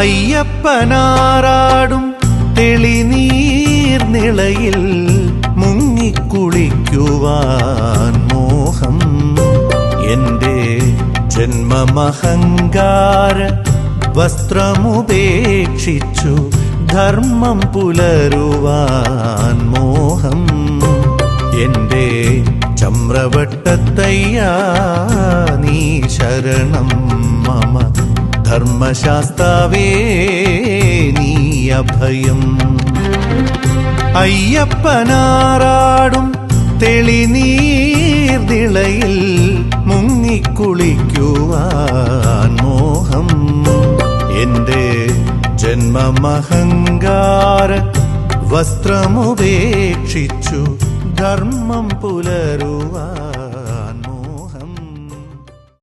അയ്യപ്പനാറാടും തെളിനീർനിളയിൽ മുങ്ങിക്കുളിക്കുവാൻ മോഹം. എന്റെ ജന്മമഹങ്കാര വസ്ത്രമുപേക്ഷിച്ചു ധർമ്മം പുലരുവാൻ മോഹം. എന്റെ ചമ്രവട്ടത്തയ്യാ നീ ശരണം മമ ധർമ്മശാസ്താവേ നീ അഭയം. അയ്യപ്പനാറാടും തെളിനീർതിളയിൽ മുങ്ങിക്കുളിക്കുവാൻ മോഹം. എന്റെ ജന്മമഹങ്കാര വസ്ത്രമുപേക്ഷിച്ചു ധർമ്മം പുലരുവാൻ